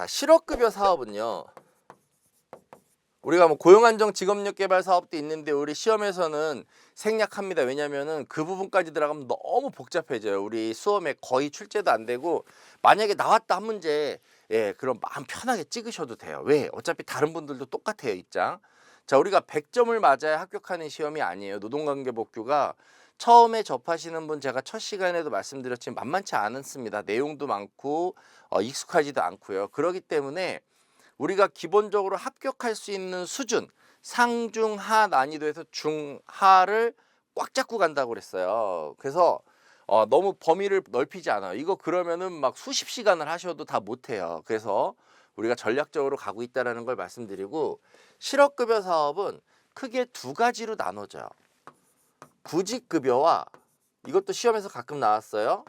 자, 실업급여 사업은요. 우리가 뭐 고용안정 직업력 개발 사업도 있는데 우리 시험에서는 생략합니다. 왜냐면은 그 부분까지 들어가면 너무 복잡해져요. 우리 수험에 거의 출제도 안 되고 만약에 나왔다 한 문제 예, 그럼 마음 편하게 찍으셔도 돼요. 왜? 어차피 다른 분들도 똑같아요, 입장. 자, 우리가 100점을 맞아야 합격하는 시험이 아니에요. 노동관계복규가 처음에 접하시는 분 제가 첫 시간에도 말씀드렸지만 만만치 않습니다. 내용도 많고 어, 익숙하지도 않고요. 그렇기 때문에 우리가 기본적으로 합격할 수 있는 수준 상중하 난이도에서 중하를 꽉 잡고 간다고 그랬어요. 그래서 어, 너무 범위를 넓히지 않아요. 이거 그러면은 막 수십 시간을 하셔도 다 못해요. 그래서 우리가 전략적으로 가고 있다라는 걸 말씀드리고 실업급여 사업은 크게 두 가지로 나눠져요. 구직급여와 이것도 시험에서 가끔 나왔어요.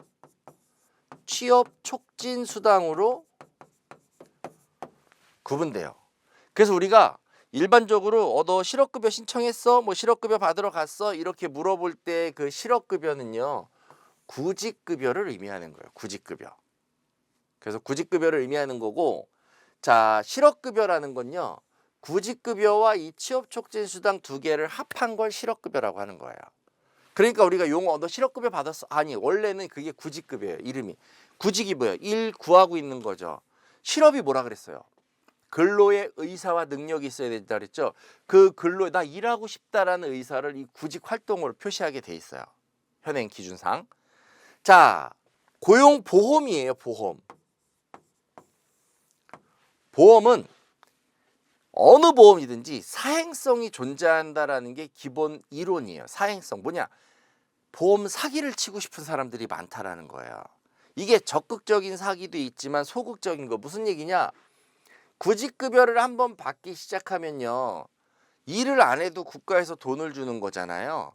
취업 촉진 수당으로 구분돼요. 그래서 우리가 일반적으로 어 너 실업급여 신청했어? 뭐 실업급여 받으러 갔어? 이렇게 물어볼 때 그 실업급여는요. 구직급여를 의미하는 거예요. 구직급여. 그래서 구직급여를 의미하는 거고 자, 실업급여라는 건요. 구직급여와 이 취업촉진수당 두 개를 합한 걸 실업급여라고 하는 거예요. 그러니까 우리가 용어 너 실업급여 받았어? 아니 원래는 그게 구직급여예요. 이름이 구직이 뭐예요? 일 구하고 있는 거죠. 실업이 뭐라 그랬어요? 근로의 의사와 능력이 있어야 된다 그랬죠. 그 근로 나 일하고 싶다라는 의사를 이 구직 활동으로 표시하게 돼 있어요. 현행 기준상. 자, 고용 보험이에요, 보험. 보험은 어느 보험이든지 사행성이 존재한다라는 게 기본 이론이에요. 사행성 뭐냐? 보험 사기를 치고 싶은 사람들이 많다라는 거예요. 이게 적극적인 사기도 있지만 소극적인 거 무슨 얘기냐? 구직급여를 한번 받기 시작하면요. 일을 안 해도 국가에서 돈을 주는 거잖아요.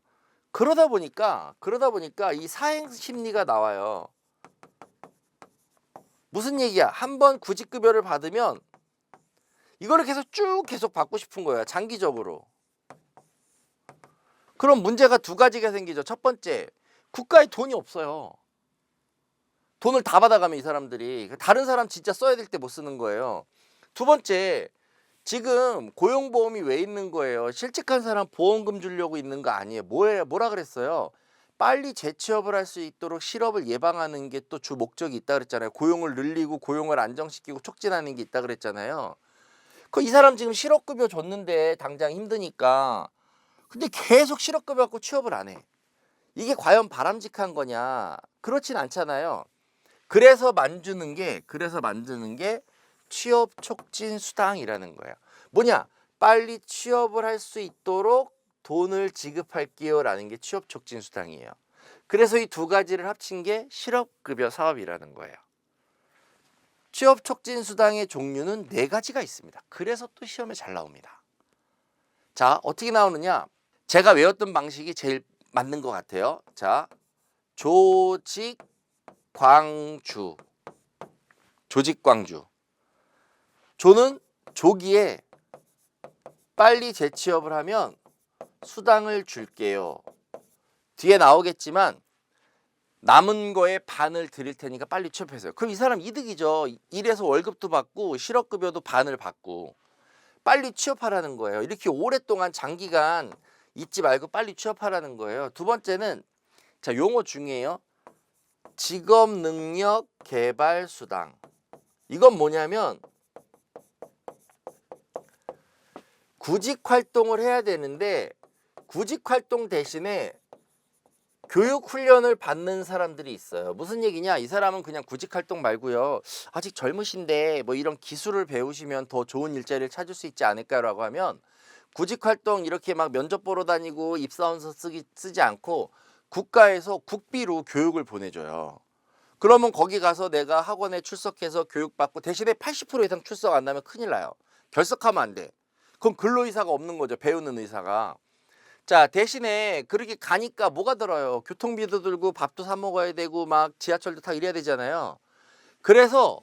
그러다 보니까 그러다 보니까 이 사행 심리가 나와요. 무슨 얘기야? 한번 구직 급여를 받으면 이거를 계속 쭉 계속 받고 싶은 거예요. 장기적으로. 그럼 문제가 두 가지가 생기죠. 첫 번째, 국가에 돈이 없어요. 돈을 다 받아가면 이 사람들이 다른 사람 진짜 써야 될 때 못 쓰는 거예요. 두 번째, 지금 고용보험이 왜 있는 거예요? 실직한 사람 보험금 주려고 있는 거 아니에요. 뭐예요? 뭐라 그랬어요? 빨리 재취업을 할 수 있도록 실업을 예방하는 게 또 주 목적이 있다 그랬잖아요. 고용을 늘리고 고용을 안정시키고 촉진하는 게 있다 그랬잖아요. 그 이 사람 지금 실업급여 줬는데 당장 힘드니까 근데 계속 실업급여 갖고 취업을 안 해. 이게 과연 바람직한 거냐? 그렇진 않잖아요. 그래서 만드는 게 그래서 만드는 게 취업 촉진 수당이라는 거예요. 뭐냐? 빨리 취업을 할 수 있도록 돈을 지급할게요라는 게 취업 촉진 수당이에요. 그래서 이 두 가지를 합친 게 실업급여 사업이라는 거예요. 취업 촉진 수당의 종류는 네 가지가 있습니다. 그래서 또 시험에 잘 나옵니다. 자, 어떻게 나오느냐? 제가 외웠던 방식이 제일 맞는 것 같아요. 자, 조직 광주. 조직 광주. 조는 조기에 빨리 재취업을 하면 수당을 줄게요. 뒤에 나오겠지만 남은 거에 반을 드릴 테니까 빨리 취업하세요. 그럼 이 사람 이득이죠. 일해서 월급도 받고 실업급여도 반을 받고 빨리 취업하라는 거예요. 이렇게 오랫동안 장기간 잊지 말고 빨리 취업하라는 거예요. 두 번째는 자 용어 중에요. 직업 능력 개발 수당. 이건 뭐냐면 구직 활동을 해야 되는데 구직 활동 대신에 교육 훈련을 받는 사람들이 있어요. 무슨 얘기냐? 이 사람은 그냥 구직 활동 말고요. 아직 젊으신데 뭐 이런 기술을 배우시면 더 좋은 일자리를 찾을 수 있지 않을까라고 하면 구직 활동 이렇게 막 면접 보러 다니고 입사원서 쓰기 쓰지 않고 국가에서 국비로 교육을 보내줘요. 그러면 거기 가서 내가 학원에 출석해서 교육받고 대신에 80% 이상 출석 안 나면 큰일 나요. 결석하면 안 돼. 그럼 근로의사가 없는 거죠. 배우는 의사가. 자 대신에 그렇게 가니까 뭐가 들어요 교통비도 들고 밥도 사 먹어야 되고 막 지하철도 타고 이래야 되잖아요 그래서